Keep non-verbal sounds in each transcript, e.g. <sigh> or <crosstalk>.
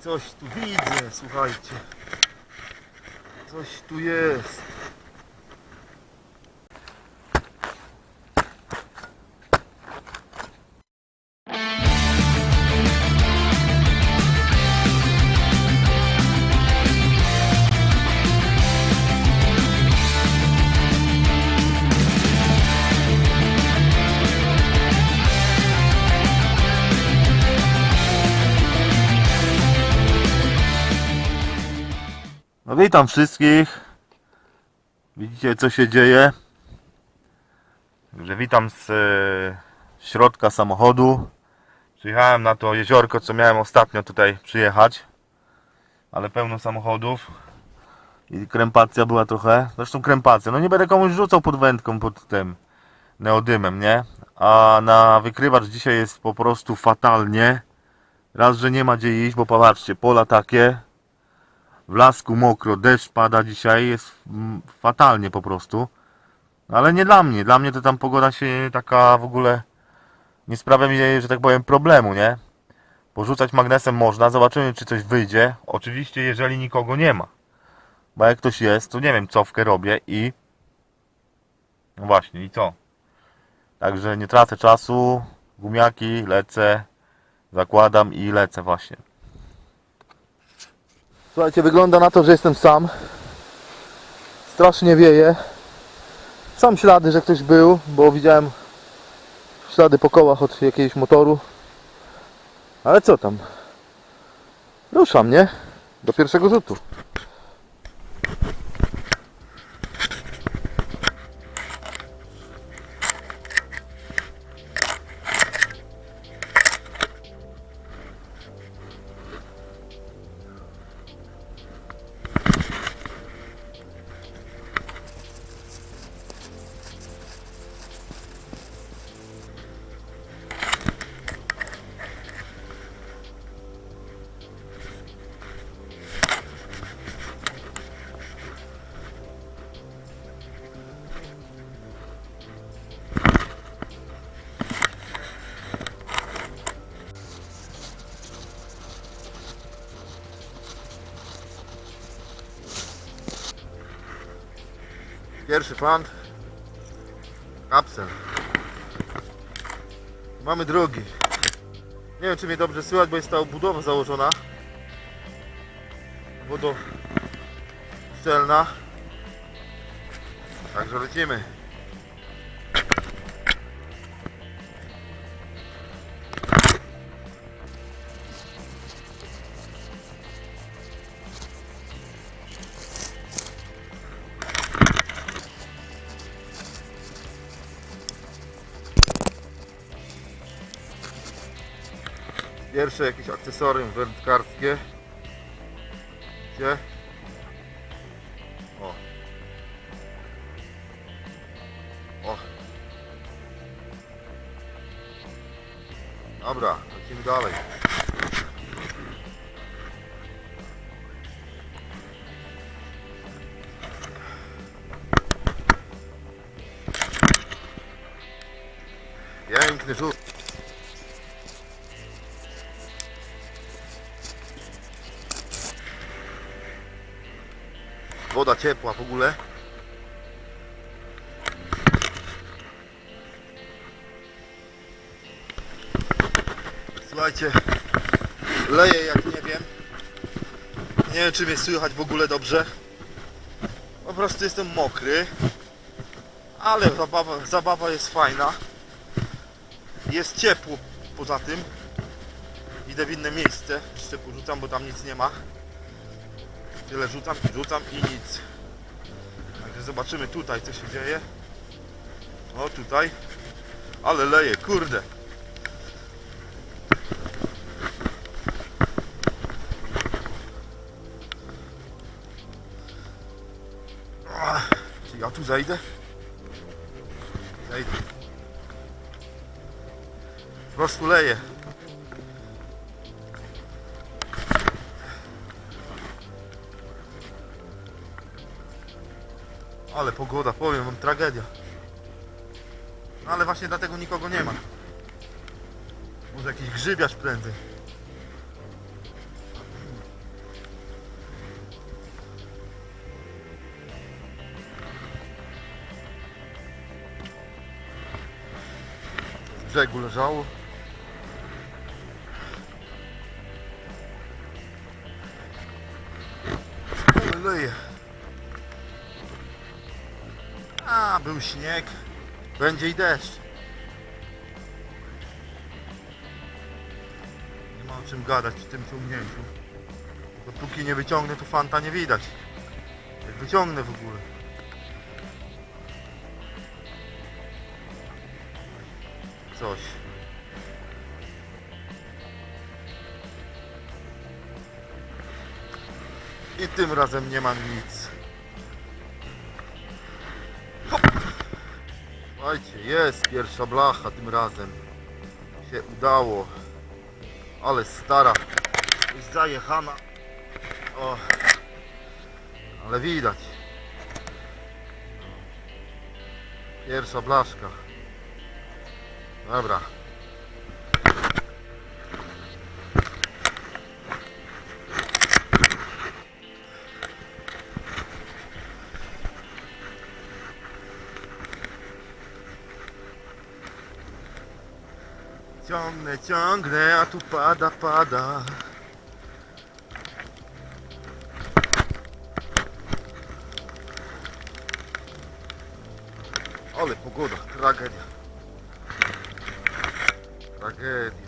Coś tu widzę, słuchajcie. Coś tu jest. No witam wszystkich. Widzicie co się dzieje. Także witam z e, środka samochodu. Przyjechałem na to jeziorko, co miałem ostatnio tutaj przyjechać. Ale pełno samochodów. I krępacja była trochę. Zresztą krępacja. No nie będę komuś rzucał pod wędką, pod tym neodymem, nie? A na wykrywacz dzisiaj jest po prostu fatalnie. Raz, że nie ma gdzie iść, bo popatrzcie, pola takie, w lasku mokro, deszcz pada dzisiaj, jest mm, fatalnie po prostu. Ale nie dla mnie, dla mnie to tam pogoda się taka w ogóle nie sprawia mi, że tak powiem, problemu, nie? Porzucać magnesem można, zobaczymy czy coś wyjdzie. Oczywiście jeżeli nikogo nie ma. Bo jak ktoś jest, to nie wiem, cofkę robię i... No właśnie, i co? Także nie tracę czasu, gumiaki, lecę, zakładam i lecę właśnie. Słuchajcie, wygląda na to, że jestem sam. Strasznie wieje. Sam ślady, że ktoś był, bo widziałem ślady po kołach od jakiegoś motoru. Ale co tam? Ruszam, nie? Do pierwszego rzutu. Pierwszy pan. Kapsel. Mamy drugi. Nie wiem czy mnie dobrze słychać, bo jest ta obudowa założona. Wodo szczelna. Także lecimy. Pierwsze jakieś akcesorium wędkarskie. Gdzie? O. O. Dobra, lecimy dalej. Piękny rzut. Woda ciepła w ogóle. Słuchajcie, leje jak nie wiem. Nie wiem czy mnie słychać w ogóle dobrze. Po prostu jestem mokry. Ale zabawa, zabawa jest fajna. Jest ciepło poza tym. Idę w inne miejsce. Jeszcze porzucam, bo tam nic nie ma. Tyle rzucam i rzucam i nic. Także zobaczymy tutaj co się dzieje. O tutaj. Ale leje, kurde. Czy ja tu zejdę? Zejdę. Po prostu leje. Ale pogoda, powiem, mam tragedia. No ale właśnie dlatego nikogo nie ma. Może jakiś grzybiarz prędzej. Z brzegu leżało. No Hallelujah. Był śnieg. Będzie i deszcz. Nie ma o czym gadać przy tym ciągnięciu. Dopóki nie wyciągnę, to fanta nie widać. Jak wyciągnę w ogóle. Coś. I tym razem nie mam nic. Słuchajcie, jest pierwsza blacha tym razem. Się udało. Ale stara. Już zajechana. O. Ale widać. Pierwsza blaszka. Dobra. Ciągnę, ciągnę, a tu pada, pada. Ale pogoda, tragedia. Tragedia.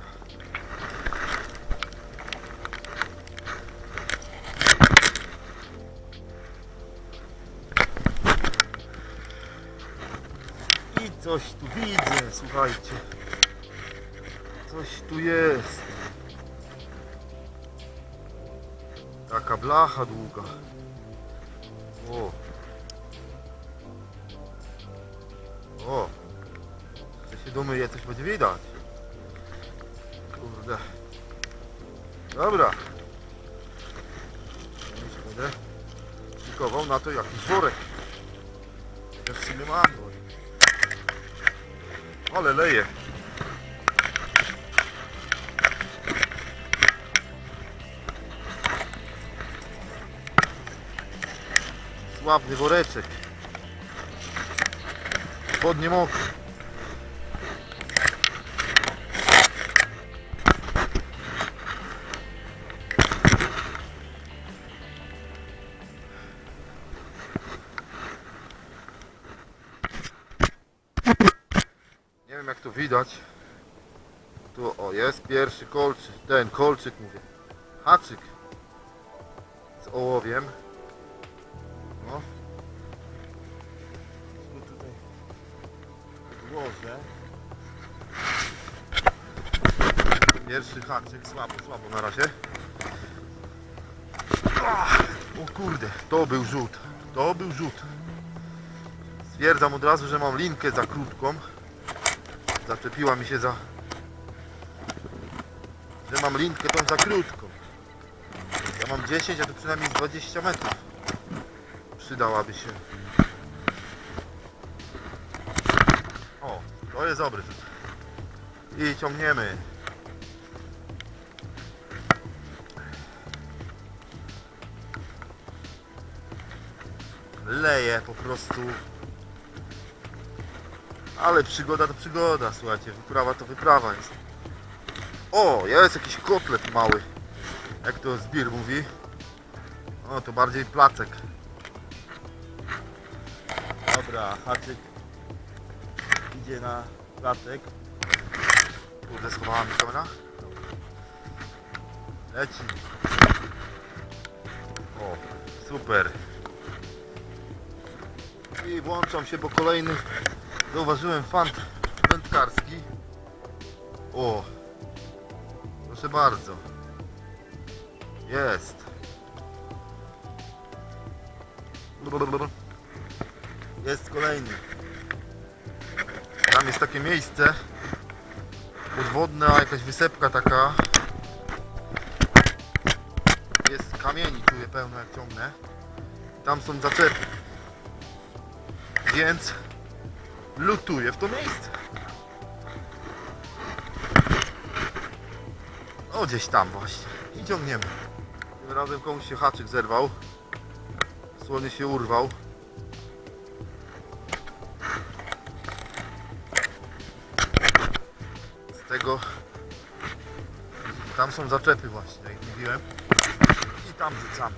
I coś tu widzę, słuchajcie. Coś tu jest. Taka blacha długa. O. O. Jak się domyje, coś będzie widać. Kurde. Dobra. Już będę szykował na to jakiś worek. Ja w sumie mam. Ale leje. Sławny woreczek. Pod nie mokry. Nie wiem jak to widać. Tu o jest pierwszy kolczyk, ten kolczyk mówię. Haczyk z ołowiem. Pierwszy haczyk, słabo, słabo na razie. O kurde, to był rzut. To był rzut. Stwierdzam od razu, że mam linkę za krótką. Zaczepiła mi się za... Że mam linkę tą za krótką. Ja mam 10, a tu przynajmniej z 20 metrów. Przydałaby się. O, to jest dobry rzut. I ciągniemy. Leje po prostu. Ale przygoda to przygoda, słuchajcie. Wyprawa to wyprawa jest. O, jest jakiś kotlet mały. Jak to Zbir mówi. O, to bardziej placek. Dobra, haczyk idzie na placek. Kurde, schowała mi kamera. Leci. O, super. I włączam się, bo kolejny zauważyłem fant wędkarski. O, proszę bardzo. Jest. Jest kolejny. Tam jest takie miejsce podwodne, a jakaś wysepka taka. Jest kamieni, czuję pełno jak ciągnę. Tam są zaczepy. Więc lutuję w to miejsce. O, gdzieś tam właśnie. I ciągniemy. Tym razem komuś się haczyk zerwał. Słonie się urwał. Z tego... Tam są zaczepy właśnie, jak mówiłem. I tam rzucamy.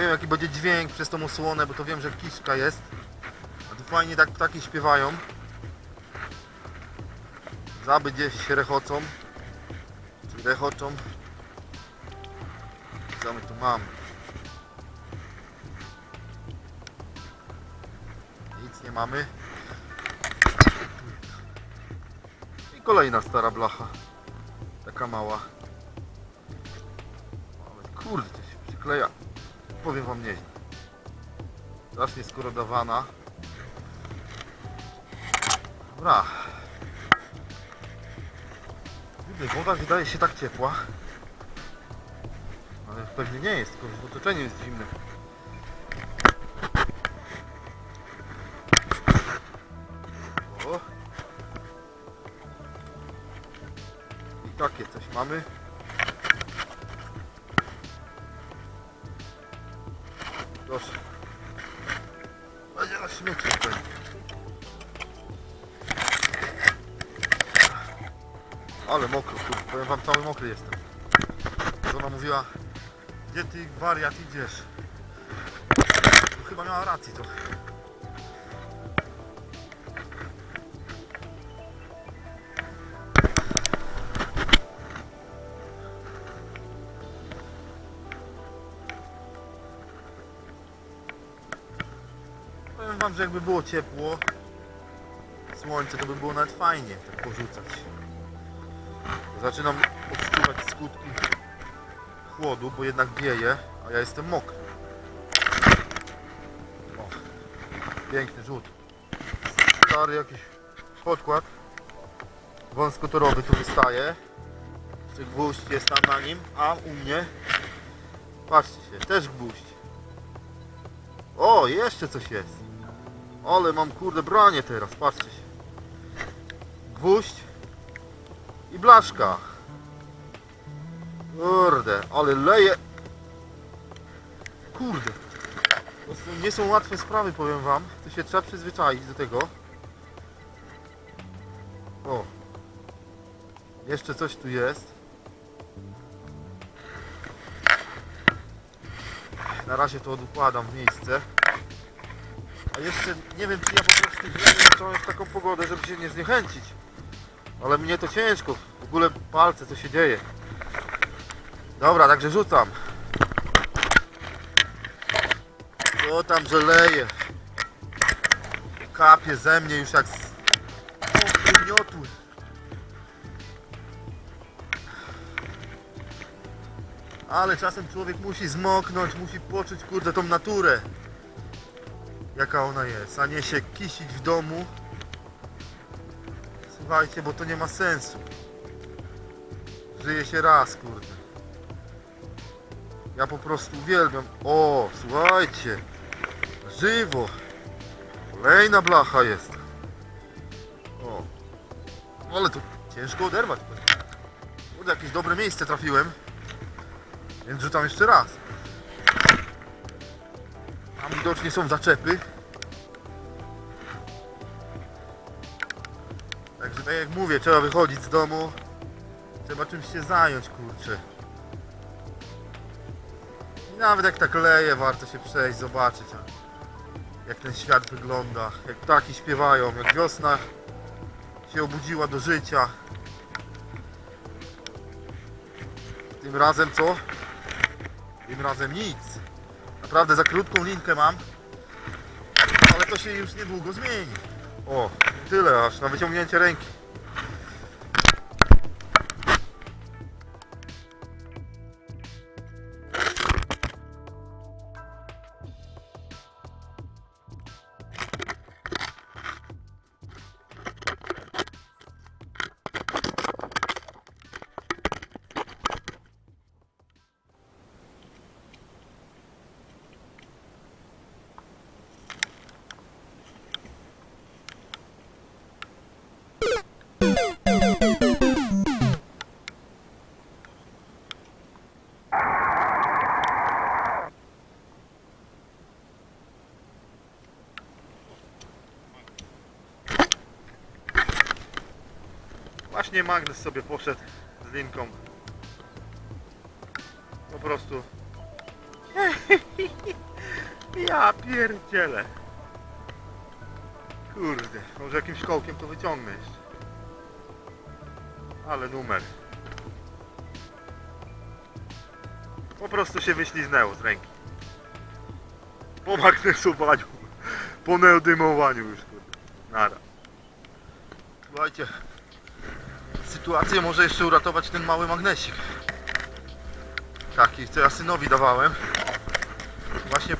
Nie wiem jaki będzie dźwięk przez tą osłonę, bo to wiem, że kiszka jest. A tu fajnie tak ptaki śpiewają. Żaby gdzieś się rechocą. Czy rechoczą. Co my tu mamy? Nic nie mamy. I kolejna stara blacha. Taka mała. Kurde, to się przykleja. Powiem wam nieźle. Strasznie skorodowana. Dobra. Woda wydaje się tak ciepła. Ale pewnie nie jest, tylko w otoczeniu jest zimne. I takie coś mamy. Ale mokro. Powiem wam, cały mokry jestem. Żona mówiła, gdzie ty wariat idziesz? No, chyba miała rację trochę. Powiem wam, że jakby było ciepło, słońce, to by było nawet fajnie tak porzucać. Zaczynam odczuwać skutki chłodu, bo jednak wieje, a ja jestem mokry. O, piękny rzut. Stary jakiś podkład wąskotorowy tu wystaje. Jeszcze gwóźdź jest tam na nim, a u mnie patrzcie się, też gwóźdź. O, jeszcze coś jest. Ale mam kurde branie teraz, patrzcie się. Gwóźdź i blaszka. Kurde, ale leje. Kurde. To nie są łatwe sprawy, powiem wam. Tu się trzeba przyzwyczaić do tego. O. Jeszcze coś tu jest. Na razie to odkładam w miejsce. A jeszcze nie wiem, czy ja po prostu źle nie zacząłem w taką pogodę, żeby się nie zniechęcić. Ale mnie to ciężko. W ogóle palce, co się dzieje. Dobra, także rzucam. O tam żeleje. Kapie ze mnie już jak z miotły. Ale czasem człowiek musi zmoknąć, musi poczuć kurde tą naturę. Jaka ona jest, a nie się kisić w domu. Słuchajcie, bo to nie ma sensu. Żyje się raz, kurde. Ja po prostu uwielbiam. O, słuchajcie. Żywo. Kolejna blacha jest. O. Ale to ciężko oderwać. Kurde, jakieś dobre miejsce trafiłem. Więc rzucam jeszcze raz. Tam widocznie są zaczepy. Tak jak mówię, trzeba wychodzić z domu. Trzeba czymś się zająć, kurczę. I nawet jak tak leje, warto się przejść, zobaczyć jak ten świat wygląda, jak ptaki śpiewają, jak wiosna się obudziła do życia. Tym razem co? Tym razem nic. Naprawdę za krótką linkę mam, ale to się już niedługo zmieni. O, tyle aż na wyciągnięcie ręki. Właśnie magnes sobie poszedł z linką. Po prostu. <laughs> Ja pierdzielę. Kurde, może jakimś kołkiem to wyciągnę jeszcze. Ale numer. Po prostu się wyśliznęło z ręki. Po magnesowaniu. Po neodymowaniu już. kurde. Nara. Słuchajcie. Sytuację może jeszcze uratować ten mały magnesik. Taki, co ja synowi dawałem. Właśnie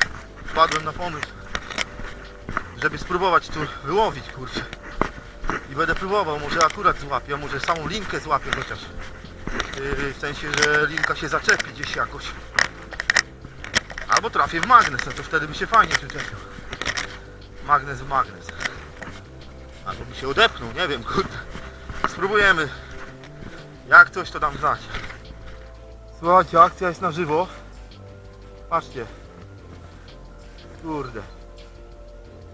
wpadłem na pomysł, żeby spróbować tu wyłowić, kurczę. I będę próbował, może akurat złapię, może samą linkę złapię chociaż. Yy, w sensie, że linka się zaczepi gdzieś jakoś. Albo trafię w magnes, no to wtedy by się fajnie przyczepił. Magnes w magnes. Albo mi się odepnął, nie wiem, kurde. Spróbujemy. Jak coś to dam znać. Słuchajcie, akcja jest na żywo. Patrzcie. Kurde.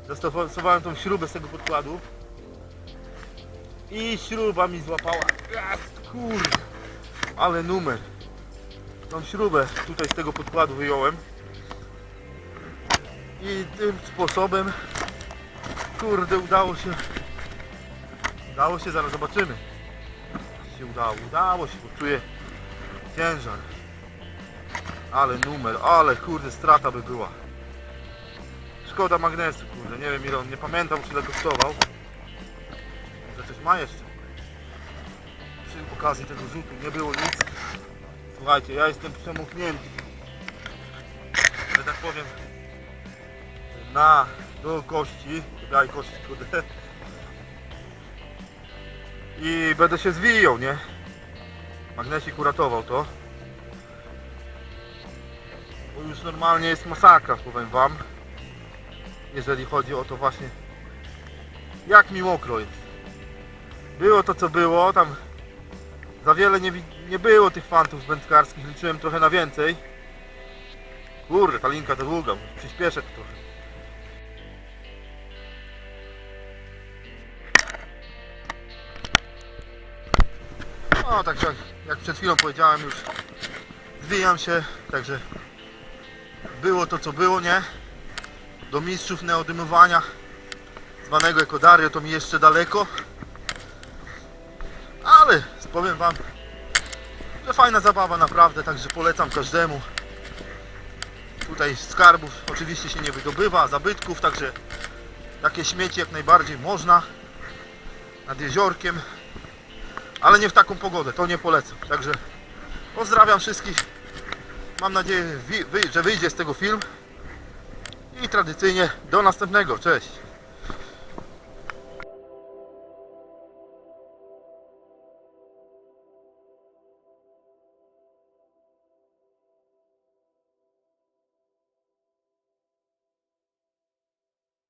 Zastosowałem tą śrubę z tego podkładu. I śruba mi złapała. Kurde. Ale numer. Tą śrubę tutaj z tego podkładu wyjąłem. I tym sposobem kurde udało się udało się, zaraz zobaczymy. Czy się udało, udało się, bo czuję ciężar. Ale numer, ale kurde strata by była. Szkoda magnesu, kurde, nie wiem ile on, nie pamiętam czy ile kosztował. Może coś ma jeszcze. Przy okazji tego rzutu nie było nic. Słuchajcie, ja jestem przemoknięty. Że tak powiem na do kości, daj kości kurde i będę się zwijał, nie? Magnesik uratował to. Bo już normalnie jest masakra, powiem wam. Jeżeli chodzi o to właśnie jak mi mokro jest. Było to co było, tam za wiele nie, nie było tych fantów wędkarskich, liczyłem trochę na więcej. Kurde, ta linka to długa, przyspieszę to trochę No, także jak, jak przed chwilą powiedziałem już zwijam się, także było to co było, nie? Do mistrzów neodymowania zwanego Ekodario to mi jeszcze daleko. Ale powiem wam że fajna zabawa naprawdę, także polecam każdemu. Tutaj skarbów oczywiście się nie wydobywa, zabytków, także takie śmieci jak najbardziej można. Nad jeziorkiem ale nie w taką pogodę, to nie polecam. Także pozdrawiam wszystkich. Mam nadzieję, że wyjdzie z tego film. I tradycyjnie do następnego. Cześć.